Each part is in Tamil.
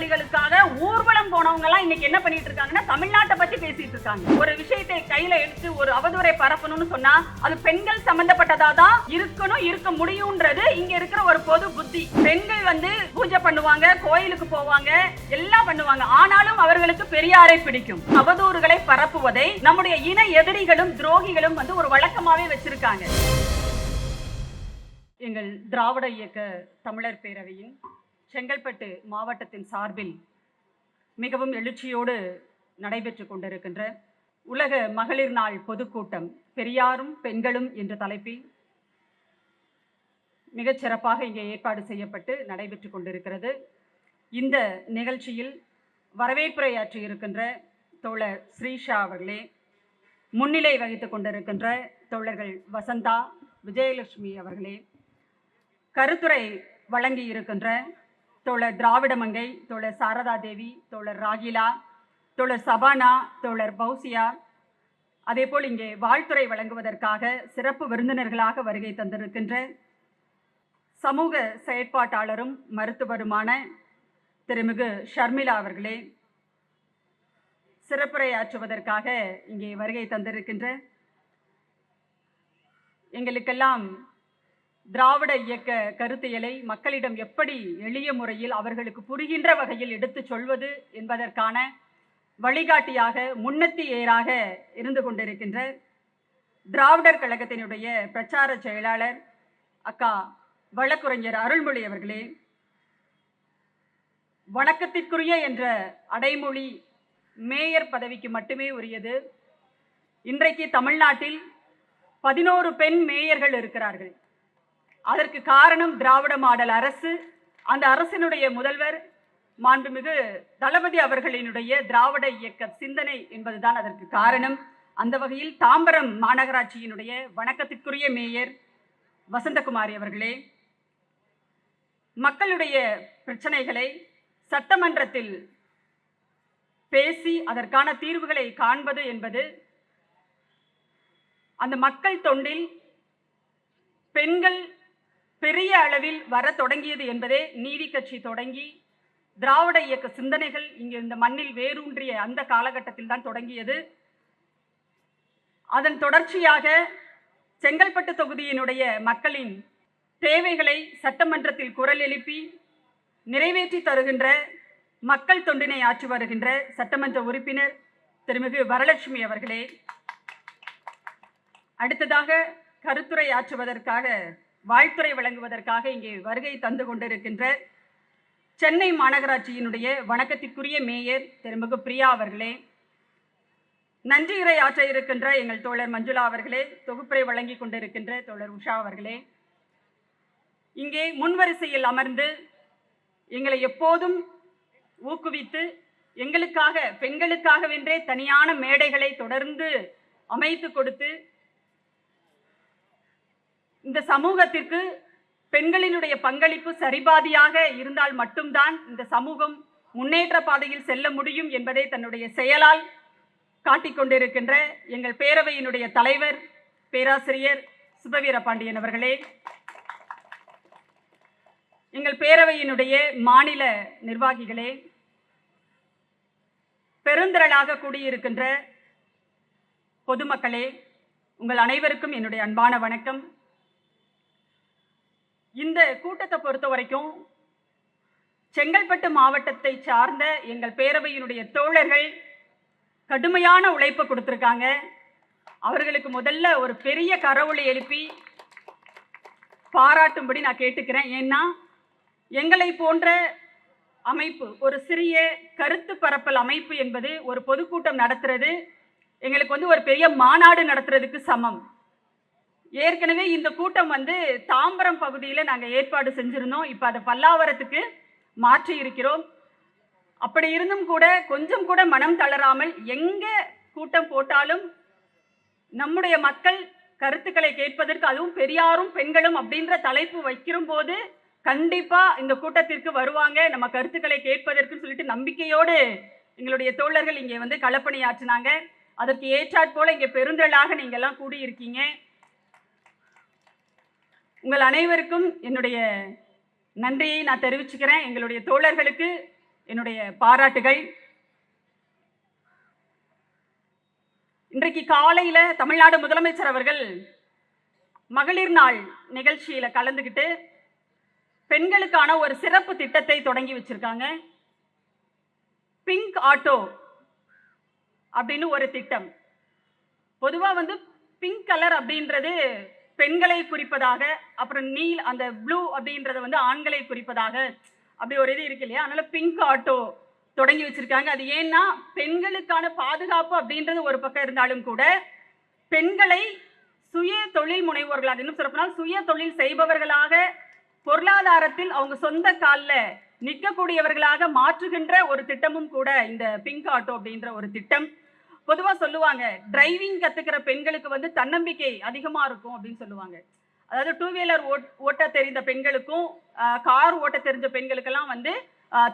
போராளிகளுக்காக ஊர்வலம் போனவங்க எல்லாம் இன்னைக்கு என்ன பண்ணிட்டு இருக்காங்கன்னா தமிழ்நாட்டை பத்தி பேசிட்டு இருக்காங்க. ஒரு விஷயத்தை கையில எடுத்து ஒரு அவதூறை பரப்பணும்னு சொன்னா அது பெண்கள் சம்பந்தப்பட்டதா தான் இருக்கணும் இருக்க முடியும்ன்றது இங்க இருக்கிற ஒரு பொது புத்தி. பெண்கள் வந்து பூஜை பண்ணுவாங்க கோயிலுக்கு போவாங்க எல்லாம் பண்ணுவாங்க. ஆனாலும் அவர்களுக்கு பெரியாரை பிடிக்கும். அவதூறுகளை பரப்புவதை நம்முடைய இன எதிரிகளும் துரோகிகளும் வந்து ஒரு வழக்கமாவே வச்சிருக்காங்க. எங்கள் திராவிட இயக்க தமிழர் பேரவையின் செங்கல்பட்டு மாவட்டத்தின் சார்பில் மிகவும் எழுச்சியோடு நடைபெற்று கொண்டிருக்கின்ற உலக மகளிர் நாள் பொதுக்கூட்டம் பெரியாரும் பெண்களும் என்ற தலைப்பில் மிகச்சிறப்பாக இங்கே ஏற்பாடு செய்யப்பட்டு நடைபெற்று கொண்டிருக்கிறது. இந்த நிகழ்ச்சியில் வரவேற்புரையாற்றி இருக்கின்ற தோழர் ஸ்ரீஷா அவர்களே முன்னிலை வகித்துக் கொண்டிருக்கின்ற தோழர்கள் வசந்தா விஜயலட்சுமி அவர்களே கருத்துரை வழங்கி இருக்கின்ற தோழர் திராவிடமங்கை தோழர் சாரதா தேவி தோழர் ராகிலா தோழர் சபானா தோழர் பௌசியா அதேபோல் இங்கே வாழ்த்துறை வழங்குவதற்காக சிறப்பு விருந்தினர்களாக வருகை தந்திருக்கின்ற சமூக செயற்பாட்டாளரும் மருத்துவருமான திருமிகு ஷர்மிளா அவர்களே சிறப்புரையாற்றுவதற்காக இங்கே வருகை தந்திருக்கின்ற எங்களுக்கெல்லாம் திராவிட இயக்க கருத்தியலை மக்களிடம் எப்படி எளிய முறையில் அவர்களுக்கு புரிகின்ற வகையில் எடுத்துச் சொல்வது என்பதற்கான வழிகாட்டியாக முன்னத்தி ஏராக இருந்து கொண்டிருக்கின்ற திராவிடர் கழகத்தினுடைய பிரச்சார செயலாளர் அக்கா வழக்குரைஞர் அருள்மொழி அவர்களே வணக்கத்திற்குரிய என்ற அடைமொழி மேயர் பதவிக்கு மட்டுமே உரியது. இன்றைக்கு தமிழ்நாட்டில் பதினோரு பெண் மேயர்கள் இருக்கிறார்கள். அதற்கு காரணம் திராவிட மாடல் அரசு. அந்த அரசினுடைய முதல்வர் மாண்புமிகு தளபதி அவர்களினுடைய திராவிட இயக்க சிந்தனை என்பதுதான் அதற்கு காரணம். அந்த வகையில் தாம்பரம் மாநகராட்சியினுடைய வணக்கத்திற்குரிய மேயர் வசந்தகுமாரி அவர்களே மக்களுடைய பிரச்சனைகளை சட்டமன்றத்தில் பேசி அதற்கான தீர்வுகளை காண்பது என்பது அந்த மக்கள் தொண்டில் பெண்கள் பெரிய அளவில் வர தொடங்கியது என்பதே நீதி கட்சி தொடங்கி திராவிட இயக்க சிந்தனைகள் இங்கு இந்த மண்ணில் வேரூன்றிய அந்த காலகட்டத்தில் தான் தொடங்கியது. அதன் தொடர்ச்சியாக செங்கல்பட்டு தொகுதியினுடைய மக்களின் தேவைகளை சட்டமன்றத்தில் குரல் எழுப்பி நிறைவேற்றி தருகின்ற மக்கள் தொண்டினை ஆற்றி வருகின்ற சட்டமன்ற உறுப்பினர் திருமிகு வரலட்சுமி அவர்களே அடுத்ததாக கருத்துரை ஆற்றுவதற்காக வாழ்த்துரை வழங்குவதற்காக இங்கே வருகை தந்து கொண்டிருக்கின்ற சென்னை மாநகராட்சியினுடைய வணக்கத்திற்குரிய மேயர் திருமிகு பிரியா அவர்களே நன்றியுரை ஆற்ற இருக்கின்ற எங்கள் தோழர் மஞ்சுளா அவர்களே தொகுப்புரை வழங்கி கொண்டிருக்கின்ற தோழர் உஷா அவர்களே. இங்கே முன்வரிசையில் அமர்ந்து எங்களை எப்போதும் ஊக்குவித்து எங்களுக்காக பெண்களுக்காகவென்றே தனியான மேடைகளை தொடர்ந்து அமைத்து கொடுத்து இந்த சமூகத்திற்கு பெண்களினுடைய பங்களிப்பு சரிபாதியாக இருந்தால் மட்டும்தான் இந்த சமூகம் முன்னேற்ற பாதையில் செல்ல முடியும் என்பதை தன்னுடைய செயலால் காட்டிக்கொண்டிருக்கின்ற எங்கள் பேரவையினுடைய தலைவர் பேராசிரியர் சுபவீர பாண்டியன் அவர்களே. எங்கள் பேரவையினுடைய மாநில நிர்வாகிகளே பெருந்திரளாக கூடியிருக்கின்ற பொதுமக்களே உங்கள் அனைவருக்கும் என்னுடைய அன்பான வணக்கம். இந்த கூட்டத்தை பொறுத்த வரைக்கும் செங்கல்பட்டு மாவட்டத்தை சார்ந்த எங்கள் பேரவையினுடைய தோழர்கள் கடுமையான உழைப்பை கொடுத்துருக்காங்க. அவர்களுக்கு முதல்ல ஒரு பெரிய கரவுளை எழுப்பி பாராட்டும்படி நான் கேட்டுக்கிறேன். ஏன்னா எங்களை போன்ற அமைப்பு ஒரு சிறிய கருத்து பரப்பல் அமைப்பு என்பது ஒரு பொதுக்கூட்டம் நடத்துறது எங்களுக்கு வந்து ஒரு பெரிய மாநாடு நடத்துறதுக்கு சமம். ஏற்கனவே இந்த கூட்டம் வந்து தாம்பரம் பகுதியில் நாங்கள் ஏற்பாடு செஞ்சுருந்தோம். இப்போ அதை பல்லாவரத்துக்கு மாற்றி இருக்கிறோம். அப்படி இருந்தும் கூட கொஞ்சம் கூட மனம் தளராமல் எங்கே கூட்டம் போட்டாலும் நம்முடைய மக்கள் கருத்துக்களை கேட்பதற்கு அதுவும் பெரியாரும் பெண்களும் அப்படின்ற தலைப்பு வைக்கிற போது கண்டிப்பா இந்த கூட்டத்திற்கு வருவாங்க. நம்ம கருத்துக்களை கேட்பதற்குன்னு சொல்லிட்டு நம்பிக்கையோடு எங்களுடைய தோழர்கள் இங்கே வந்து களப்பணியாற்றினாங்க. அதற்கு ஏற்றாற் போல இங்கே பெருந்திரளாக நீங்கள்லாம் கூடியிருக்கீங்க. உங்கள் அனைவருக்கும் என்னுடைய நன்றியை நான் தெரிவிச்சுக்கிறேன். எங்களுடைய தோழர்களுக்கு என்னுடைய பாராட்டுகள். இன்றைக்கு காலையில் தமிழ்நாடு முதலமைச்சர் அவர்கள் மகளிர் நாள் நிகழ்ச்சியில் கலந்துக்கிட்டு பெண்களுக்கான ஒரு சிறப்பு திட்டத்தை தொடங்கி வச்சிருக்காங்க. பிங்க் ஆட்டோ அப்படின்னு ஒரு திட்டம். பொதுவாக வந்து பிங்க் கலர் அப்படின்றது பெண்களை குறிப்பதாக அப்புறம் நீல் அந்த ப்ளூ அப்படின்றத வந்து ஆண்களை குறிப்பதாக அப்படி ஒரு இது இருக்கு இல்லையா? அதனால பிங்க் ஆட்டோ தொடங்கி வச்சிருக்காங்க. அது ஏன்னா பெண்களுக்கான பாதுகாப்பு அப்படின்றது ஒரு பக்கம் இருந்தாலும் கூட பெண்களை சுய தொழில் முனைவோர்களாக இன்னும் சொல்லப்போனால் சுய தொழில் செய்பவர்களாக பொருளாதாரத்தில் அவங்க சொந்த காலில் நிற்கக்கூடியவர்களாக மாற்றுகின்ற ஒரு திட்டமும் கூட இந்த பிங்க் ஆட்டோ அப்படின்ற ஒரு திட்டம். பொதுவாக சொல்லுவாங்க டிரைவிங் கத்துக்கிற பெண்களுக்கு வந்து தன்னம்பிக்கை அதிகமாக இருக்கும் அப்படின்னு சொல்லுவாங்க. அதாவது டூ வீலர் ஓட் ஓட்ட தெரிந்த பெண்களுக்கும் கார் ஓட்ட தெரிஞ்ச பெண்களுக்கெல்லாம் வந்து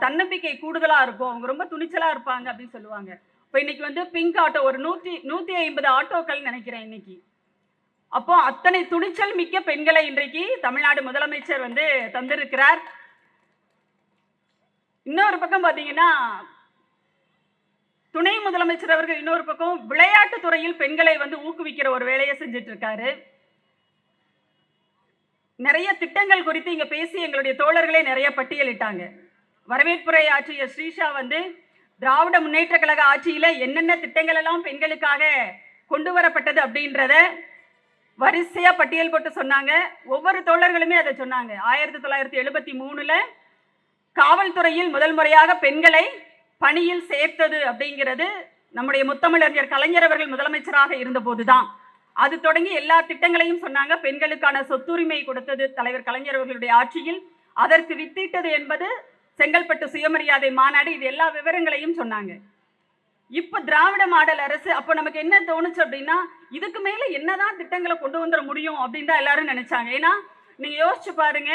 தன்னம்பிக்கை கூடுதலாக இருக்கும். அவங்க ரொம்ப துணிச்சலாக இருப்பாங்க அப்படின்னு சொல்லுவாங்க. இப்போ இன்னைக்கு வந்து பிங்க் ஆட்டோ ஒரு நூற்றி நூற்றி ஐம்பது ஆட்டோக்கள் நினைக்கிறேன் இன்னைக்கு. அப்போ அத்தனை துணிச்சல் மிக்க பெண்களை இன்றைக்கு தமிழ்நாடு முதலமைச்சர் வந்து தந்திருக்கிறார். இன்னொரு பக்கம் பார்த்தீங்கன்னா துணை முதலமைச்சர் அவர்கள் இன்னொரு பக்கம் விளையாட்டு துறையில் பெண்களை வந்து ஊக்குவிக்கிற ஒரு வேலையை செஞ்சுட்டு இருக்காரு நிறைய திட்டங்கள் குறித்து இங்க பேசி எங்களுடைய தோழர்களே நிறைய பட்டியலிட்டாங்க. வரவேற்புரை ஆற்றிய ஸ்ரீஷா வந்து திராவிட முன்னேற்ற கழக ஆட்சியில என்னென்ன திட்டங்கள் எல்லாம் பெண்களுக்காக கொண்டு வரப்பட்டது அப்படின்றத வரிசையா பட்டியல் போட்டு சொன்னாங்க. ஒவ்வொரு தோழர்களுமே அதை சொன்னாங்க. ஆயிரத்தி தொள்ளாயிரத்தி எழுபத்தி மூணுல காவல்துறையில் முதல் முறையாக பெண்களை பணியில் சேர்த்தது அப்படிங்கிறது நம்முடைய முத்தமிழறிஞர் கலைஞர் அவர்கள் முதலமைச்சராக இருந்தபோதுதான். அது தொடங்கி எல்லா திட்டங்களையும் சொன்னாங்க. பெண்களுக்கான சொத்துரிமை கொடுத்தது தலைவர் கலைஞர் அவர்களுடைய ஆட்சியில். அதற்கு வித்திட்டது என்பது செங்கல்பட்டு சுயமரியாதை மாநாடு இது எல்லா விவரங்களையும் சொன்னாங்க. இப்போ திராவிட மாடல் அரசு அப்போ நமக்கு என்ன தோணுச்சு அப்படின்னா இதுக்கு மேலே என்னதான் திட்டங்களை கொண்டு வந்துட முடியும் அப்படின்னு தான் எல்லாரும் நினைச்சாங்க. ஏன்னா நீங்க யோசிச்சு பாருங்க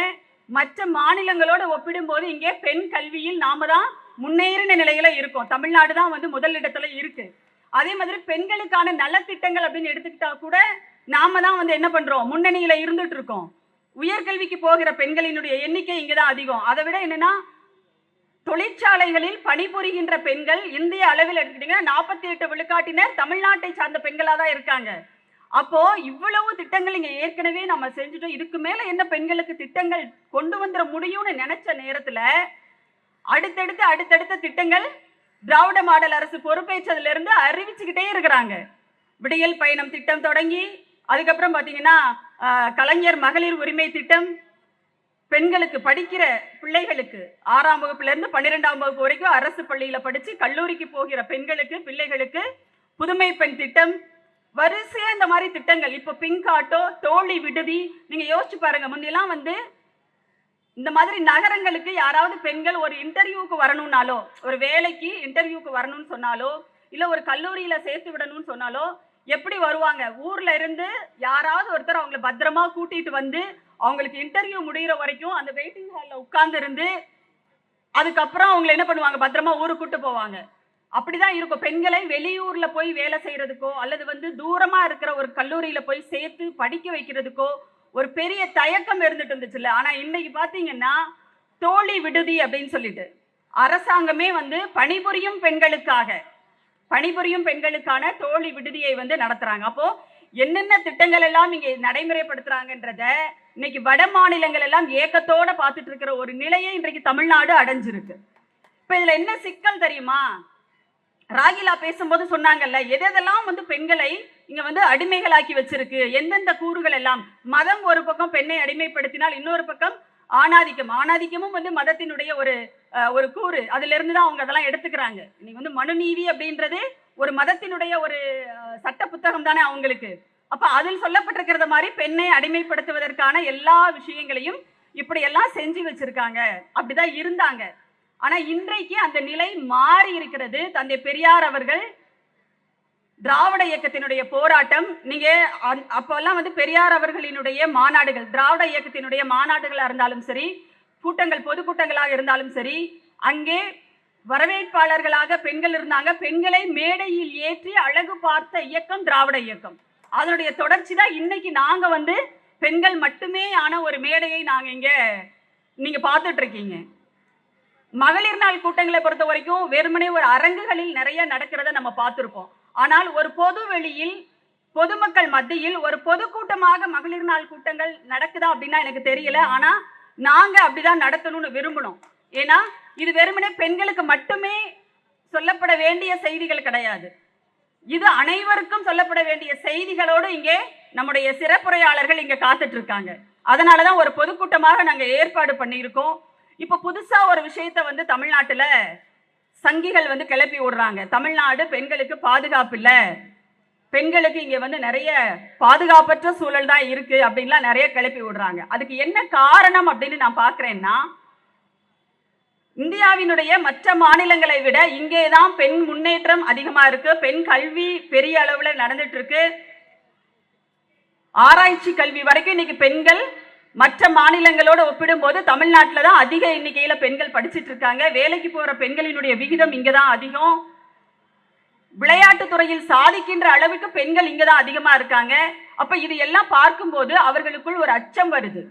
மற்ற மாநிலங்களோட ஒப்பிடும்போது இங்கே பெண் கல்வியில் நாம தான் முன்னேறின நிலையில இருக்கும். தமிழ்நாடு தான் வந்து முதல் இடத்துல இருக்கு. அதே மாதிரி பெண்களுக்கான நலத்திட்டங்கள் அப்படின்னு எடுத்துக்கிட்டா கூட நாம தான் வந்து என்ன பண்றோம்? முன்னணியில இருந்துட்டு இருக்கோம். உயர்கல்விக்கு போகிற பெண்களினுடைய எண்ணிக்கை இங்கே தான் அதிகம். அதை விட என்னன்னா தொழிற்சாலைகளில் பணிபுரிகின்ற பெண்கள் இந்திய அளவில் எடுத்துக்கிட்டீங்கன்னா நாற்பத்தி எட்டு விழுக்காட்டினர் தமிழ்நாட்டை சார்ந்த பெண்களாக தான் இருக்காங்க. அப்போ இவ்வளவு திட்டங்கள் இங்க ஏற்கனவே நம்ம செஞ்சுட்டோம். இதுக்கு மேல என்ன பெண்களுக்கு திட்டங்கள் கொண்டு வந்துட முடியும்னு நினைச்ச நேரத்துல அடுத்தடுத்து அடுத்தடுத்த திட்டங்கள் திராவிட மாடல் அரசு பொறுப்பேற்றதுலேருந்து அறிவிச்சுக்கிட்டே இருக்கிறாங்க. விடியல் பயணம் திட்டம் தொடங்கி அதுக்கப்புறம் பார்த்தீங்கன்னா கலைஞர் மகளிர் உரிமை திட்டம் பெண்களுக்கு படிக்கிற பிள்ளைகளுக்கு ஆறாம் வகுப்புலேருந்து பன்னிரெண்டாம் வகுப்பு வரைக்கும் அரசு பள்ளியில் படித்து கல்லூரிக்கு போகிற பெண்களுக்கு பிள்ளைகளுக்கு புதுமை பெண் திட்டம் வரிசையாக இந்த மாதிரி திட்டங்கள். இப்போ பிங்க் ஆட்டோ தோழி விடுதி நீங்கள் யோசிச்சு பாருங்கள் முன்னெல்லாம் வந்து இந்த மாதிரி நகரங்களுக்கு யாராவது பெண்கள் ஒரு இன்டர்வியூக்கு வரணும்னாலோ ஒரு வேலைக்கு இன்டர்வியூக்கு வரணும்னு சொன்னாலோ இல்ல ஒரு கல்லூரியில சேர்த்து விடணும்னு சொன்னாலோ எப்படி வருவாங்க? ஊர்ல இருந்து யாராவது ஒருத்தர் அவங்கள பத்திரமா கூட்டிட்டு வந்து அவங்களுக்கு இன்டர்வியூ முடியிற வரைக்கும் அந்த வெயிட்டிங் ஹால்ல உட்கார்ந்து இருந்து அதுக்கப்புறம் அவங்களை என்ன பண்ணுவாங்க? பத்திரமா ஊருக்கு கூட்டு போவாங்க. அப்படிதான் இருக்கும். பெண்களை வெளியூர்ல போய் வேலை செய்யறதுக்கோ அல்லது வந்து தூரமா இருக்கிற ஒரு கல்லூரியில போய் சேர்த்து படிக்க வைக்கிறதுக்கோ ஒரு பெரிய தயக்கம் இருந்துட்டு இருந்துச்சுல்ல. ஆனால் இன்னைக்கு பார்த்தீங்கன்னா தோழி விடுதி அப்படின்னு சொல்லிட்டு அரசாங்கமே வந்து பணிபுரியும் பெண்களுக்காக பணிபுரியும் பெண்களுக்கான தோழி விடுதியை வந்து நடத்துறாங்க. அப்போ என்னென்ன திட்டங்கள் எல்லாம் இங்கே நடைமுறைப்படுத்துறாங்கன்றத இன்னைக்கு வட மாநிலங்கள் எல்லாம் ஏக்கத்தோட பார்த்துட்டு இருக்கிற ஒரு நிலையை இன்றைக்கு தமிழ்நாடு அடைஞ்சிருக்கு. இப்போ இதில் என்ன சிக்கல் தெரியுமா? ராகிலா பேசும்போது சொன்னாங்கல்ல எதெல்லாம் வந்து பெண்களை இங்க வந்து அடிமைகளாக்கி வச்சிருக்கு? எந்தெந்த கூறுகள் எல்லாம்? மதம் ஒரு பக்கம் பெண்ணை அடிமைப்படுத்தினால் இன்னொரு பக்கம் ஆணாதிக்கம். ஆணாதிக்கமும் வந்து மதத்தினுடைய ஒரு ஒரு கூறு. அதுல இருந்து தான் அவங்க அதெல்லாம் எடுத்துக்கிறாங்க. இன்னைக்கு வந்து மனுநீதி அப்படின்றது ஒரு மதத்தினுடைய ஒரு சட்ட புத்தகம் தானே அவங்களுக்கு. அப்ப அதில் சொல்லப்பட்டிருக்கிறத மாதிரி பெண்ணை அடிமைப்படுத்துவதற்கான எல்லா விஷயங்களையும் இப்படி எல்லாம் செஞ்சு வச்சிருக்காங்க. அப்படிதான் இருந்தாங்க. ஆனா இன்றைக்கு அந்த நிலை மாறி இருக்கிறது. தந்தை பெரியார் அவர்கள் திராவிட இயக்கத்தினுடைய போராட்டம். நீங்க அந்- அப்போல்லாம் வந்து பெரியார் அவர்களினுடைய மாநாடுகள் திராவிட இயக்கத்தினுடைய மாநாடுகளாக இருந்தாலும் சரி கூட்டங்கள் பொதுக்கூட்டங்களாக இருந்தாலும் சரி அங்கே வரவேற்பாளர்களாக பெண்கள் இருந்தாங்க. பெண்களை மேடையில் ஏற்றி அழகு பார்த்த இயக்கம் திராவிட இயக்கம். அதனுடைய தொடர்ச்சி தான் இன்னைக்கு நாங்க வந்து பெண்கள் மட்டுமே ஆன ஒரு மேடையை நாங்க இங்க நீங்க பார்த்துட்டு இருக்கீங்க. மகளிர் நாள் கூட்டங்களை பொறுத்த வரைக்கும் வெறுமனே ஒரு அரங்குகளில் நிறைய நடக்கிறத நம்ம பார்த்துருப்போம். ஆனால் ஒரு பொது வெளியில் பொதுமக்கள் மத்தியில் ஒரு பொதுக்கூட்டமாக மகளிர் நாள் கூட்டங்கள் நடக்குதா அப்படின்னா எனக்கு தெரியல. ஆனா நாங்க அப்படிதான் நடத்தணும்னு விரும்பணும் ஏன்னா இது வெறுமனே பெண்களுக்கு மட்டுமே சொல்லப்பட வேண்டிய செய்திகள் கிடையாது. இது அனைவருக்கும் சொல்லப்பட வேண்டிய செய்திகளோடு இங்கே நம்முடைய சிறப்புரையாளர்கள் இங்க காத்துட்டு இருக்காங்க. அதனாலதான் ஒரு பொதுக்கூட்டமாக நாங்க ஏற்பாடு பண்ணியிருக்கோம். இப்போ புதுசாக ஒரு விஷயத்தை வந்து தமிழ்நாட்டில் சங்கிகள் வந்து கிளப்பி விடுறாங்க. தமிழ்நாடு பெண்களுக்கு பாதுகாப்பு இல்லை. பெண்களுக்கு இங்கே வந்து நிறைய பாதுகாப்பற்ற சூழல் தான் இருக்குது அப்படின்லாம் நிறைய கிளப்பி விடுறாங்க. அதுக்கு என்ன காரணம் அப்படின்னு நான் பார்க்குறேன்னா இந்தியாவினுடைய மற்ற மாநிலங்களை விட இங்கே தான் பெண் முன்னேற்றம் அதிகமாக இருக்கு. பெண் கல்வி பெரிய அளவில் நடந்துட்டு இருக்கு. ஆராய்ச்சி கல்வி வரைக்கும் இன்னைக்கு பெண்கள் மற்ற மாநிலங்களோடு ஒப்பிடும்போது தமிழ்நாட்டில் தான் அதிக எண்ணிக்கையில் பெண்கள் படிச்சுட்டு இருக்காங்க. வேலைக்கு போகிற பெண்களினுடைய விகிதம் இங்கே தான் அதிகம். விளையாட்டுத்துறையில் சாதிக்கின்ற அளவுக்கு பெண்கள் இங்கே தான் அதிகமாக இருக்காங்க. அப்போ இது எல்லாம் பார்க்கும்போது அவர்களுக்குள் ஒரு அச்சம் வருது.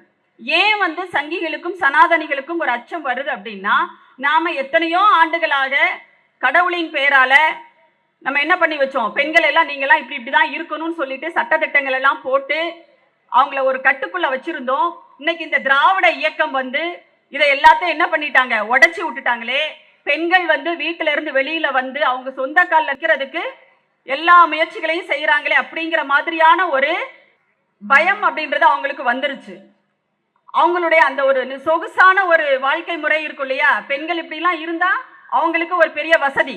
ஏன் வந்து சங்கிகளுக்கும் சனாதனிகளுக்கும் ஒரு அச்சம் வருது அப்படின்னா நாம் எத்தனையோ ஆண்டுகளாக கடவுளின் பெயரால் நம்ம என்ன பண்ணி வச்சோம்? பெண்கள் எல்லாம் நீங்கெல்லாம் இப்படி இப்படி தான் இருக்கணும்னு சொல்லிட்டு சட்டத்திட்டங்கள் எல்லாம் போட்டு அவங்கள ஒரு கட்டுக்குள்ள வச்சிருந்தோம். இன்னைக்கு இந்த திராவிட இயக்கம் வந்து இதை எல்லாத்தையும் என்ன பண்ணிட்டாங்க? உடச்சி விட்டுட்டாங்களே. பெண்கள் வந்து வீட்டுல இருந்து வெளியில வந்து அவங்க சொந்த காலில் நிற்கிறதுக்கு எல்லா முயற்சிகளையும் செய்யறாங்களே அப்படிங்கிற மாதிரியான ஒரு பயம் அப்படின்றது அவங்களுக்கு வந்துருச்சு. அவங்களுடைய அந்த ஒரு சொகுசான ஒரு வாழ்க்கை முறை இருக்கும் இல்லையா? பெண்கள் இப்படிலாம் இருந்தா அவங்களுக்கு ஒரு பெரிய வசதி.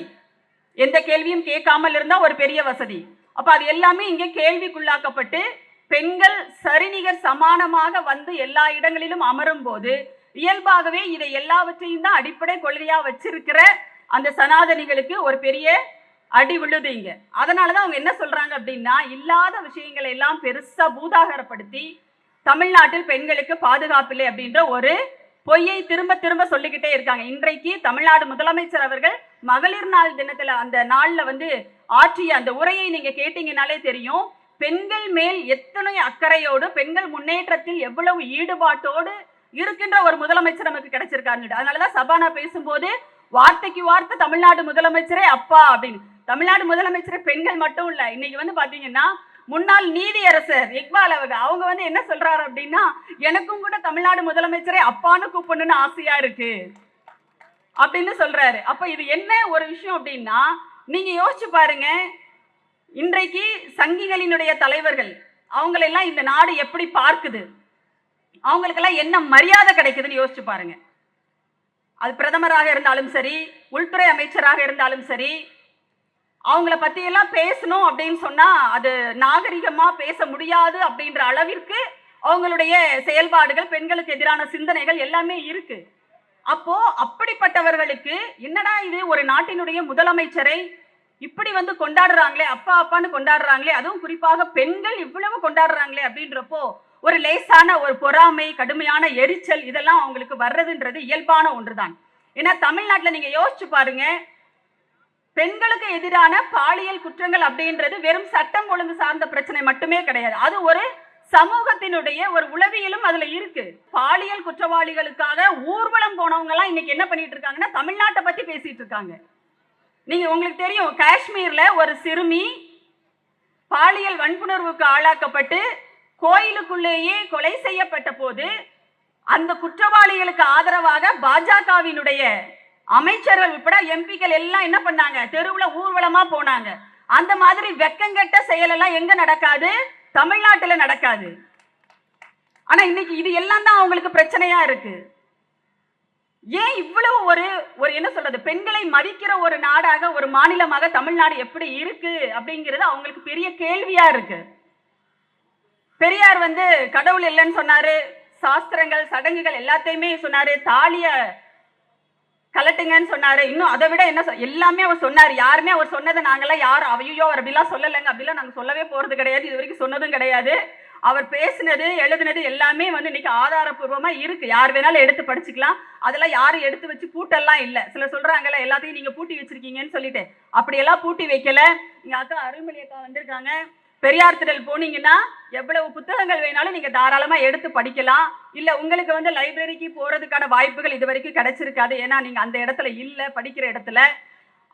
எந்த கேள்வியும் கேட்காமல் இருந்தால் ஒரு பெரிய வசதி. அப்போ அது எல்லாமே இங்கே கேள்விக்குள்ளாக்கப்பட்டு பெண்கள் சரிநிகர் சமானமாக வந்து எல்லா இடங்களிலும் அமரும் போது இயல்பாகவே இதை எல்லாவற்றையும் தான் அடிப்படை கொள்கையா வச்சிருக்கிற அந்த சனாதனிகளுக்கு ஒரு பெரிய அடி விழுது இங்க. அதனாலதான் அவங்க என்ன சொல்றாங்க அப்படின்னா இல்லாத விஷயங்களை எல்லாம் பெருசா பூதாகரப்படுத்தி தமிழ்நாட்டில் பெண்களுக்கு பாதுகாப்பில்லை அப்படின்ற ஒரு பொய்யை திரும்ப திரும்ப சொல்லிக்கிட்டே இருக்காங்க. இன்றைக்கு தமிழ்நாடு முதலமைச்சர் அவர்கள் மகளிர் நாள் தினத்துல அந்த நாள்ல வந்து ஆற்றிய அந்த உரையை நீங்க கேட்டீங்கனாலே தெரியும். பெண்கள் மேல் எத்தனை அக்கறையோடு பெண்கள் முன்னேற்றத்தில் எவ்வளவு ஈடுபாட்டோடு இருக்கின்ற ஒரு முதலமைச்சர் நமக்கு கிடைச்சிருக்காரு அதனாலதான் சபானா பேசும்போது வார்த்தைக்கு வார்த்தை தமிழ்நாடு முதலமைச்சரே அப்பா அப்படின்னு. தமிழ்நாடு முதலமைச்சரே பெண்கள் மட்டும் இல்ல இன்னைக்கு வந்து பாத்தீங்கன்னா முன்னாள் நீதியரசர் இக்பால் அவங்க அவங்க வந்து என்ன சொல்றாரு அப்படின்னா எனக்கும் கூட தமிழ்நாடு முதலமைச்சரை அப்பான்னு கூப்பிடணும்னு ஆசையா இருக்கு அப்படின்னு சொல்றாரு. அப்ப இது என்ன ஒரு விஷயம் அப்படின்னா நீங்க யோசிச்சு பாருங்க இன்றைக்கு சங்கிகளினுடைய தலைவர்கள் அவங்களெல்லாம் இந்த நாடு எப்படி பார்க்குது? அவங்களுக்கெல்லாம் என்ன மரியாதை கிடைக்குதுன்னு யோசிச்சு பாருங்க. அது பிரதமராக இருந்தாலும் சரி உள்துறை அமைச்சராக இருந்தாலும் சரி அவங்கள பற்றியெல்லாம் பேசணும் அப்படின்னு சொன்னால் அது நாகரிகமாக பேச முடியாது அப்படின்ற அளவிற்கு அவங்களுடைய செயல்பாடுகள் பெண்களுக்கு எதிரான சிந்தனைகள் எல்லாமே இருக்குது அப்போ அப்படிப்பட்டவர்களுக்கு என்னடா இது ஒரு நாட்டினுடைய முதலமைச்சரை இப்படி வந்து கொண்டாடுறாங்களே அப்பா அப்பான்னு கொண்டாடுறாங்களே அதுவும் குறிப்பாக பெண்கள் இவ்வளவு கொண்டாடுறாங்களே அப்படின்றப்போ ஒரு லேசான ஒரு பொறாமை கடுமையான எரிச்சல் இதெல்லாம் அவங்களுக்கு வர்றதுன்றது இயல்பான ஒன்றுதான். ஏன்னா தமிழ்நாட்டில் நீங்க யோசிச்சு பாருங்க பெண்களுக்கு எதிரான பாலியல் குற்றங்கள் அப்படின்றது வெறும் சட்டம் ஒழுங்கு சார்ந்த பிரச்சனை மட்டுமே கிடையாது. அது ஒரு சமூகத்தினுடைய ஒரு உளவியலும் அதுல இருக்கு. பாலியல் குற்றவாளிகளுக்காக ஊர்வலம் போனவங்க எல்லாம் இன்னைக்கு என்ன பண்ணிட்டு இருக்காங்கன்னா தமிழ்நாட்டை பத்தி பேசிட்டு இருக்காங்க. நீங்க உங்களுக்கு தெரியும் காஷ்மீர்ல ஒரு சிறுமி பாலியல் வன்புணர்வுக்கு ஆளாக்கப்பட்டு கோயிலுக்குள்ளேயே கொலை செய்யப்பட்ட போது அந்த குற்றவாளிகளுக்கு ஆதரவாக பாஜகவினுடைய அமைச்சர்கள் உட்பட எம்பிக்கள் எல்லாம் என்ன பண்ணாங்க? தெருவுல ஊர்வலமா போனாங்க. அந்த மாதிரி வெக்கங்கெட்ட செயல் எல்லாம் எங்க நடக்காது? தமிழ்நாட்டுல நடக்காது. ஆனா இன்னைக்கு இது எல்லாம் தான் அவங்களுக்கு பிரச்சனையா இருக்கு. ஏன் இவ்வளவு ஒரு ஒரு என்ன சொல்றது பெண்களை மதிக்கிற ஒரு நாடாக ஒரு மாநிலமாக தமிழ்நாடு எப்படி இருக்கு அப்படிங்கிறது அவங்களுக்கு பெரிய கேள்வியா இருக்கு. பெரியார் வந்து கடவுள் இல்லைன்னு சொன்னாரு சாஸ்திரங்கள் சடங்குகள் எல்லாத்தையுமே சொன்னாரு தாலிய கலட்டுங்கன்னு சொன்னாரு. இன்னும் அதை விட என்ன சொ- எல்லாமே அவர் சொன்னாரு. யாருமே அவர் சொன்னதை நாங்கெல்லாம் யாரும் அவையோ அவர் அப்படிலாம் சொல்லலைங்க. அப்படிலாம் நாங்கள் சொல்லவே போறது கிடையாது. இது வரைக்கும் சொன்னதும் கிடையாது. அவர் பேசினது எழுதினது எல்லாமே வந்து இன்னைக்கு ஆதாரப்பூர்வமாக இருக்கு. யார் வேணாலும் எடுத்து படிச்சுக்கலாம். அதெல்லாம் யாரும் எடுத்து வச்சு பூட்டெல்லாம் இல்லை. சில சொல்றாங்கல்ல எல்லாத்தையும் நீங்க பூட்டி வச்சிருக்கீங்கன்னு சொல்லிட்டு. அப்படியெல்லாம் பூட்டி வைக்கல. எங்க அக்கா அருள்மொழி அக்கா வந்திருக்காங்க. பெரியார் திடல் போனீங்கன்னா எவ்வளவு புத்தகங்கள் வேணாலும் நீங்க தாராளமா எடுத்து படிக்கலாம். இல்ல உங்களுக்கு வந்து லைப்ரரிக்கு போறதுக்கான வாய்ப்புகள் இது வரைக்கும் கிடைச்சிருக்காது. ஏன்னா நீங்க அந்த இடத்துல இல்ல படிக்கிற இடத்துல.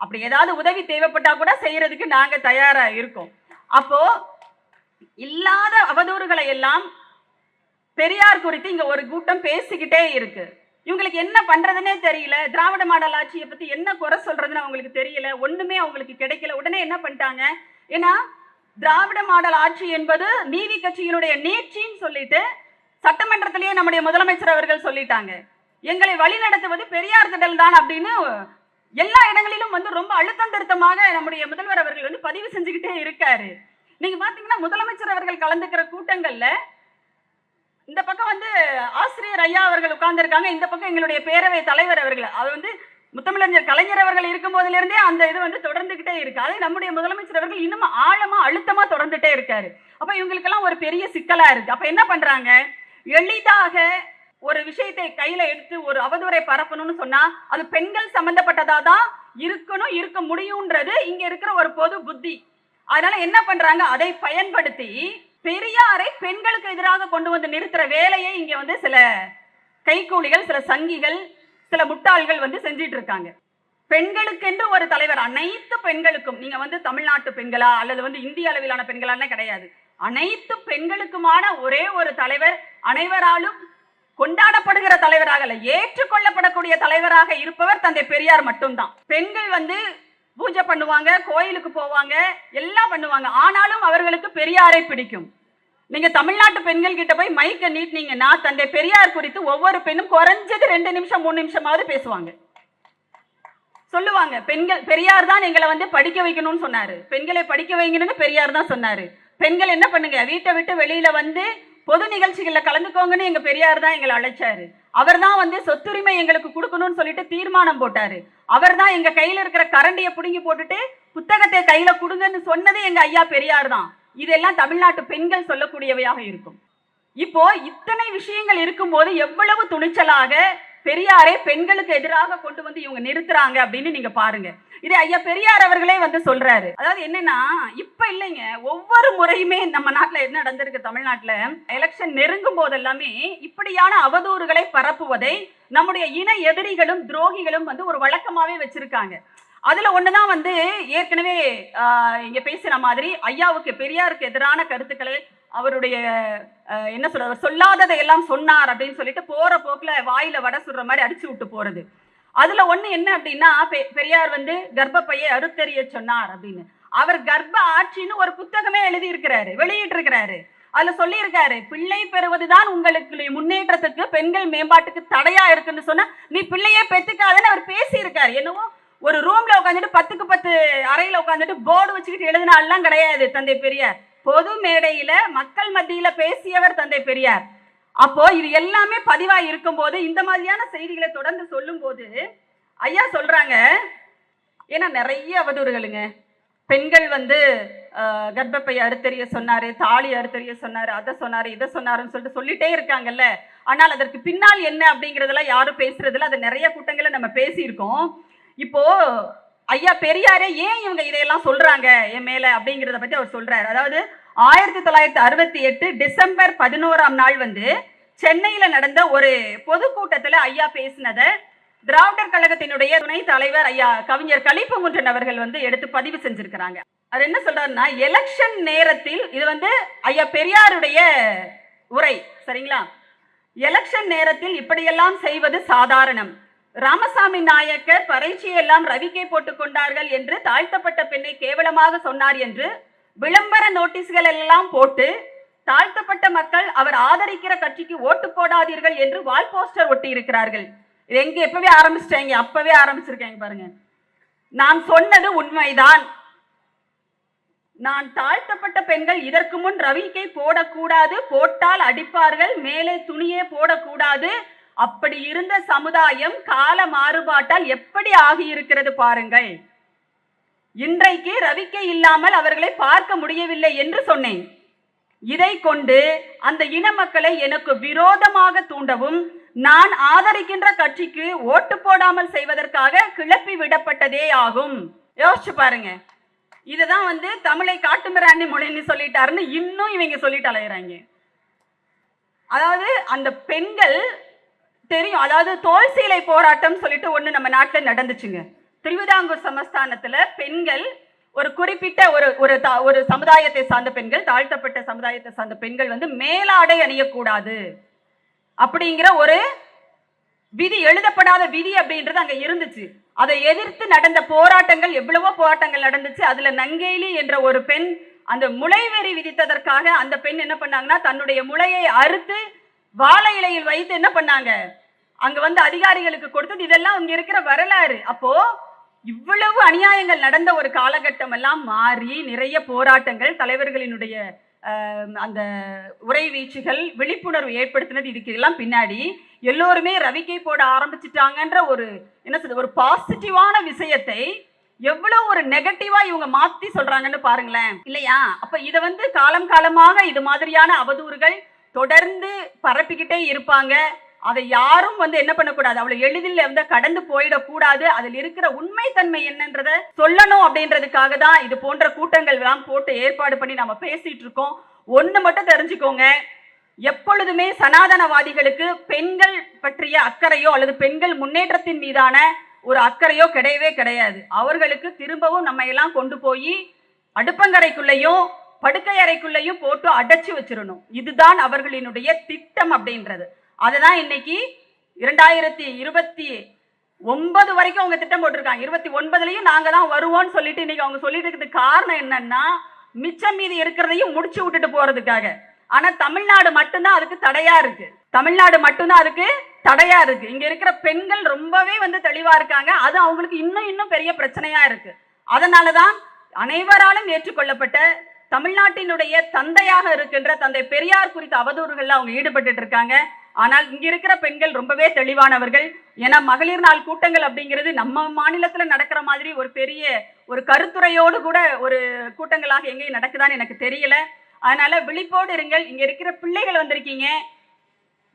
அப்படி ஏதாவது உதவி தேவைப்பட்டா கூட செய்யறதுக்கு நாங்க தயாரா இருக்கோம். அப்போ இல்லாத அவதூறுகளை எல்லாம் பெரியார் குறித்து இங்க ஒரு கூட்டம் பேசிக்கிட்டே இருக்கு. இவங்களுக்கு என்ன பண்றதுன்னே தெரியல. திராவிட மாடல் ஆட்சியை பத்தி என்ன குறை சொல்றதுன்னு அவங்களுக்கு தெரியல. ஒண்ணுமே அவங்களுக்கு கிடைக்கல. உடனே என்ன பண்ணிட்டாங்க? ஏன்னா திராவிட மாடல் ஆட்சி என்பது நீதி கட்சியினுடைய நீட்சின்னு சொல்லிட்டு சட்டமன்றத்திலேயே நம்முடைய முதலமைச்சர் அவர்கள் சொல்லிட்டாங்க. எங்களை வழிநடத்துவது பெரியார் திடல் தான் அப்படின்னு எல்லா இடங்களிலும் வந்து ரொம்ப அழுத்தம் திருத்தமாக நம்முடைய முதல்வர் அவர்கள் வந்து பதிவு செஞ்சுக்கிட்டே இருக்காரு. நீங்க பாத்தீங்கன்னா முதலமைச்சர் அவர்கள் கலந்துக்கிற கூட்டங்கள்ல இந்த பக்கம் வந்து ஆசிரியர் ஐயா அவர்கள் உட்கார்ந்திருக்காங்க. இந்த பக்கம் எங்களுடைய பேரவை தலைவர் அவர்கள். அது வந்து முத்தமிழறிஞர் கலைஞர் அவர்கள் இருக்கும் போதிலிருந்தே அந்த இது வந்து தொடர்ந்துகிட்டே இருக்கு. அது நம்முடைய முதலமைச்சர் அவர்கள் இன்னும் ஆழமா அழுத்தமா தொடர்ந்துட்டே இருக்காரு. அப்ப இவங்களுக்கெல்லாம் ஒரு பெரிய சிக்கலா இருக்கு. அப்ப என்ன பண்றாங்க? எளிதாக ஒரு விஷயத்தை கையில எடுத்து ஒரு அவதூறை பரப்பணும்னு சொன்னா அது பெண்கள் சம்பந்தப்பட்டதா தான் இருக்கணும் இருக்க முடியும்ன்றது இங்க இருக்கிற ஒரு பொது புத்தி. அதனால என்ன பண்றாங்க? அதை பயன்படுத்தி பெரியாரை பெண்களுக்கு எதிராக கொண்டு வந்து நிறுத்துற வேலையை இங்க வந்து சில கைக்கூலிகள் சில சங்கிகள் சில முட்டாள்கள் வந்து செஞ்சிட்டு இருக்காங்க. பெண்களுக்கென்று ஒரு தலைவர் அனைத்து பெண்களுக்கும் நீங்க வந்து தமிழ்நாட்டு பெண்களா அல்லது வந்து இந்திய அளவிலான பெண்களான்னு கிடையாது. அனைத்து பெண்களுக்குமான ஒரே ஒரு தலைவர் அனைவராலும் கொண்டாடப்படுகிற தலைவராக அல்ல ஏற்றுக்கொள்ளப்படக்கூடிய தலைவராக இருப்பவர் தந்தை பெரியார் மட்டும்தான். பெண்கள் வந்து பூஜை பண்ணுவாங்க கோயிலுக்கு போவாங்க எல்லாம் பண்ணுவாங்க. ஆனாலும் அவர்களுக்கு பெரியாரை பிடிக்கும். நீங்க தமிழ்நாட்டு பெண்கள் கிட்ட போய் மைக்க நீட்டினீங்கன்னா தந்தை பெரியார் குறித்து ஒவ்வொரு பெண்ணும் குறைஞ்சது ரெண்டு நிமிஷம் மூணு நிமிஷமாவது பேசுவாங்க. சொல்லுவாங்க பெண்கள் பெரியார் தான் எங்களை வந்து படிக்க வைக்கணும்னு சொன்னாரு. பெண்களை படிக்க வைங்கன்னு பெரியார் தான் சொன்னாரு. பெண்கள் என்ன பண்ணுங்க வீட்டை விட்டு வெளியில வந்து பொது நிகழ்ச்சிகளில் கலந்துக்கோங்கன்னு எங்கள் பெரியார் தான் எங்களை அழைச்சாரு. அவர் தான் வந்து சொத்துரிமை எங்களுக்கு கொடுக்கணும்னு சொல்லிட்டு தீர்மானம் போட்டாரு. அவர் தான் எங்கள் கையில் இருக்கிற கரண்டியை பிடுங்கி போட்டுட்டு புத்தகத்தை கையில் கொடுங்கன்னு சொன்னது எங்கள் ஐயா பெரியார் தான். இதெல்லாம் தமிழ்நாட்டு பெண்கள் சொல்லக்கூடியவையாக இருக்கும். இப்போ இத்தனை விஷயங்கள் இருக்கும்போது எவ்வளவு துணிச்சலாக பெரியாரை பெண்களுக்கு எதிராக கொண்டு வந்து இவங்க நிறுத்துறாங்க அப்படின்னு நீங்க பாருங்க. இது ஐயா பெரியார் அவர்களே வந்து சொல்றாரு. அதாவது என்னன்னா இப்ப இல்லைங்க. ஒவ்வொரு முறையுமே நம்ம நாட்டுல என்ன நடந்திருக்கு தமிழ்நாட்டுல? எலெக்ஷன் நெருங்கும் போதெல்லாமே இப்படியான அவதூறுகளை பரப்புவதை நம்முடைய இன எதிரிகளும் துரோகிகளும் வந்து ஒரு வழக்கமாவே வச்சிருக்காங்க. அதுல ஒண்ணுதான் வந்து ஏற்கனவே இங்க பேசுற மாதிரி ஐயாவுக்கு பெரியாருக்கு எதிரான கருத்துக்களை அவருடைய என்ன சொல்றது சொல்லாததை எல்லாம் சொன்னார் அப்படின்னு சொல்லிட்டு போற போக்குல வாயில வடை சுடுற மாதிரி அடிச்சு விட்டு போறது. அதுல ஒண்ணு என்ன அப்படின்னா பெ- பெரியார் வந்து கர்ப்பப்பையை அறுத்தறிய சொன்னார் அப்படின்னு. அவர் கர்ப்ப ஆட்சின்னு ஒரு புத்தகமே எழுதி இருக்கிறாரு வெளியிட்டு இருக்கிறாரு அதுல சொல்லியிருக்காரு பிள்ளை பெறுவதுதான் உங்களுக்கு முன்னேற்றத்துக்கு பெண்கள் மேம்பாட்டுக்கு தடையா இருக்குன்னு சொன்னா நீ பிள்ளையே பெத்துக்காதன்னு அவர் பேசியிருக்காரு. என்னவோ ஒரு ரூம்ல உட்காந்துட்டு பத்துக்கு பத்து அறையில உட்காந்துட்டு போர்டு வச்சுக்கிட்டு எழுதினாலாம் கிடையாது தந்தை பெரியார். பொது மேடையில மக்கள் மத்தியில பேசியவர் தந்தை பெரியார். அப்போ இது எல்லாமே பதிவா இருக்கும்போது இந்த மாதிரியான செய்திகளை தொடர்ந்து சொல்லும்போது ஐயா சொல்றாங்க ஏன்னா நிறைய அவதூறுகளுங்க. பெண்கள் வந்து கர்ப்பப்பை அறுத்தறிய சொன்னாரு தாலி அறுத்தறிய சொன்னாரு அதை சொன்னாரு இதை சொன்னாருன்னு சொல்லிட்டு சொல்லிட்டே இருக்காங்கல்ல. ஆனால் அதற்கு பின்னால் என்ன அப்படிங்கிறதெல்லாம் யாரும் பேசுறதுல அது நிறைய கூட்டங்களை நம்ம பேசியிருக்கோம். இப்போ ஐயா பெரியாரே ஏன் இவங்க இதையெல்லாம் சொல்றாங்க என் மேல அப்படிங்கிறத பத்தி அவர் சொல்றாரு. அதாவது ஆயிரத்தி தொள்ளாயிரத்தி அறுபத்தி எட்டு டிசம்பர் பதினோராம் நாள் வந்து சென்னையில நடந்த ஒரு பொதுக்கூட்டத்துல ஐயா பேசினதை திராவிடர் கழகத்தினுடைய துணை தலைவர் ஐயா கவிஞர் கலிப்பங்குன்றன் அவர்கள் வந்து எடுத்து பதிவு செஞ்சிருக்கிறாங்க. அது என்ன சொல்றாருன்னா எலெக்ஷன் நேரத்தில் இது வந்து ஐயா பெரியாருடைய உரை சரிங்களா? எலெக்ஷன் நேரத்தில் இப்படியெல்லாம் செய்வது சாதாரணம். ராமசாமி நாயக்கர் பரீட்சையெல்லாம் ரவிக்கை போட்டுக் கொண்டார்கள் என்று தாழ்த்தப்பட்ட பெண்ணை கேவலமாக சொன்னார் என்று விளம்பர நோட்டீஸ்கள் எல்லாம் போட்டு தாழ்த்தப்பட்ட மக்கள் அவர் ஆதரிக்கிற கட்சிக்கு ஓட்டு போடாதீர்கள் என்று வால் போஸ்டர் ஒட்டி இருக்கிறார்கள் இது எங்க எப்பவே ஆரம்பிச்சிட்டாங்க அப்பவே ஆரம்பிச்சிருக்காங்க பாருங்க. நான் சொன்னது உண்மைதான். நான் தாழ்த்தப்பட்ட பெண்கள் இதற்கு முன் ரவிக்கை போடக்கூடாது போட்டால் அடிப்பார்கள் மேலே துணியே போடக்கூடாது. அப்படி இருந்த சமுதாயம் கால மாறுபாட்டால் எப்படி ஆகியிருக்கிறது பாருங்கள். இன்றைக்கு ரவிக்கை இல்லாமல் அவர்களை பார்க்க முடியவில்லை என்று சொன்னேன். இதை கொண்டு அந்த இன மக்களை எனக்கு விரோதமாக தூண்டவும் நான் ஆதரிக்கின்ற கட்சிக்கு ஓட்டு போடாமல் செய்வதற்காக கிளப்பி விடப்பட்டதே ஆகும். யோசிச்சு பாருங்க. இதுதான் வந்து தமிழை காட்டுமிராண்டி மொழின்னு சொல்லிட்டாருன்னு இன்னும் இவங்க சொல்லிட்டு அலையிறாங்க. அதாவது அந்த பெண்கள் தெரியும். அதாவது தோல் சீலை போராட்டம் சொல்லிட்டு ஒன்று நம்ம நாட்டில் நடந்துச்சுங்க. திருவிதாங்கூர் சமஸ்தானத்துல பெண்கள் ஒரு குறிப்பிட்ட ஒரு ஒரு தா- ஒரு சமுதாயத்தை சார்ந்த பெண்கள் தாழ்த்தப்பட்ட சமுதாயத்தை சார்ந்த பெண்கள் வந்து மேலாடை அணியக்கூடாது. அப்படிங்கிற ஒரு விதி எழுதப்படாத விதி அப்படின்றது அங்க இருந்துச்சு. அதை எதிர்த்து நடந்த போராட்டங்கள் எவ்வளவோ போராட்டங்கள் நடந்துச்சு. அதுல நங்கேலி என்ற ஒரு பெண் அந்த முளைவெறி விதித்ததற்காக அந்த பெண் என்ன பண்ணாங்கன்னா தன்னுடைய முளையை அறுத்து வாழை இலையில் வைத்து என்ன பண்ணாங்க? அங்க வந்து அதிகாரிகளுக்கு கொடுத்தது இதெல்லாம் அங்க இருக்கிற வரலாறு. அப்போ இவ்வளவு அநியாயங்கள் நடந்த ஒரு காலகட்டம் எல்லாம் மாறி நிறைய போராட்டங்கள் தலைவர்களினுடைய அந்த உரை வீச்சுகள் விழிப்புணர்வு ஏற்படுத்தினது இதுக்கு எல்லாம் பின்னாடி எல்லோருமே ரவிக்கை போட ஆரம்பிச்சிட்டாங்கன்ற ஒரு என்ன சொல்றது ஒரு பாசிட்டிவான விஷயத்தை எவ்வளவு ஒரு நெகட்டிவா இவங்க மாத்தி சொல்றாங்கன்னு பாருங்களேன். இல்லையா? அப்ப இத வந்து காலம் காலமாக இது மாதிரியான அவதூறுகள் தொடர்ந்து பரப்பிக்கிட்டே இருப்பாங்க. அதை யாரும் வந்து என்ன பண்ணக்கூடாது? அவ்வளவு எளிதில் வந்து கடந்து போயிடக்கூடாது. அதில் இருக்கிற உண்மை தன்மை என்னன்றத சொல்லணும் அப்படின்றதுக்காக தான் இது போன்ற கூட்டங்கள் எல்லாம் போட்டு ஏற்பாடு பண்ணி நம்ம பேசிட்டு இருக்கோம். ஒன்று மட்டும் தெரிஞ்சுக்கோங்க. எப்பொழுதுமே சனாதனவாதிகளுக்கு பெண்கள் பற்றிய அக்கறையோ அல்லது பெண்கள் முன்னேற்றத்தின் மீதான ஒரு அக்கறையோ கிடையவே கிடையாது. அவர்களுக்கு திரும்பவும் நம்ம எல்லாம் கொண்டு போய் அடுப்பங்கரைக்குள்ளேயும் படுக்கை அறைக்குள்ளேயும் போட்டு அடைச்சி வச்சிடணும். இதுதான் அவர்களினுடைய திட்டம் அப்படின்றது. அதுதான் இன்னைக்கு இரண்டாயிரத்தி இருபத்தி ஒன்பது வரைக்கும் அவங்க திட்டம் போட்டிருக்காங்க. இருபத்தி ஒன்பதுலையும் நாங்க தான் வருவோம்னு சொல்லிட்டு இன்னைக்கு அவங்க சொல்லிட்டு இருக்கிறதுக்கு காரணம் என்னன்னா மிச்சம் மீதி இருக்கிறதையும் முடிச்சு விட்டுட்டு போறதுக்காக. ஆனா தமிழ்நாடு மட்டும்தான் அதுக்கு தடையா இருக்கு. தமிழ்நாடு மட்டும்தான் அதுக்கு தடையா இருக்கு. இங்க இருக்கிற பெண்கள் ரொம்பவே வந்து தெளிவா இருக்காங்க. அது அவங்களுக்கு இன்னும் இன்னும் பெரிய பிரச்சனையா இருக்கு. அதனாலதான் அனைவராலும் ஏற்றுக்கொள்ளப்பட்ட தமிழ்நாட்டினுடைய தந்தையாக இருக்கின்ற தந்தை பெரியார் குறித்த அவதூறுகள்ல அவங்க ஈடுபட்டு இருக்காங்க. ஆனால் இங்க இருக்கிற பெண்கள் ரொம்பவே தெளிவானவர்கள். ஏன்னா மகளிர் நாள் கூட்டங்கள் அப்படிங்கிறது நம்ம மாநிலத்துல நடக்கிற மாதிரி ஒரு பெரிய ஒரு கருத்துரையோடு கூட ஒரு கூட்டங்களாக எங்கேயும் நடக்குதான்னு எனக்கு தெரியல. அதனால விழிப்போடு இருங்கள். இங்க இருக்கிற பிள்ளைகள் வந்திருக்கீங்க.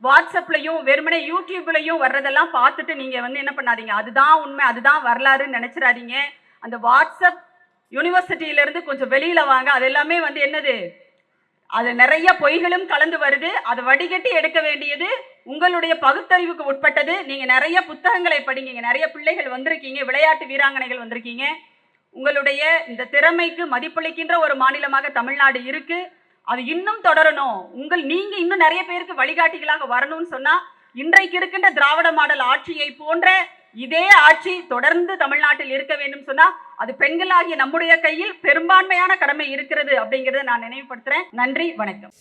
வாட்ஸ்அப்லயும் வெறுமனே யூடியூப்லயும் வர்றதெல்லாம் பார்த்துட்டு நீங்க வந்து என்ன பண்ணாதீங்க. அதுதான் உண்மை அதுதான் வரலாறுன்னு நினைச்சிடாதீங்க. அந்த வாட்ஸ்அப் யூனிவர்சிட்டியில இருந்து கொஞ்சம் வெளியில வாங்க. அது எல்லாமே வந்து என்னது? அது நிறைய பொய்களும் கலந்து வருது. அதை வடிகட்டி எடுக்க வேண்டியது உங்களுடைய பகுத்தறிவுக்கு உட்பட்டது. நீங்க நிறைய புத்தகங்களை படிங்க நிறைய பிள்ளைகள் வந்திருக்கீங்க. விளையாட்டு வீராங்கனைகள் வந்திருக்கீங்க. உங்களுடைய இந்த திறமைக்கு மதிப்பளிக்கின்ற ஒரு மாநிலமாக தமிழ்நாடு இருக்கு. அது இன்னும் தொடரணும். உங்கள் நீங்க இன்னும் நிறைய பேருக்கு வழிகாட்டிகளாக வரணும்னு சொன்னா இன்றைக்கு இருக்கின்ற திராவிட மாடல் ஆட்சியை போன்ற இதே ஆட்சி தொடர்ந்து தமிழ்நாட்டில் இருக்க வேண்டும் சொன்னா அது பெண்களாகிய நம்முடைய கையில் பெரும்பான்மையான கடமை இருக்கிறது அப்படிங்கறத நான் நினைவுபடுத்துறேன். நன்றி வணக்கம்.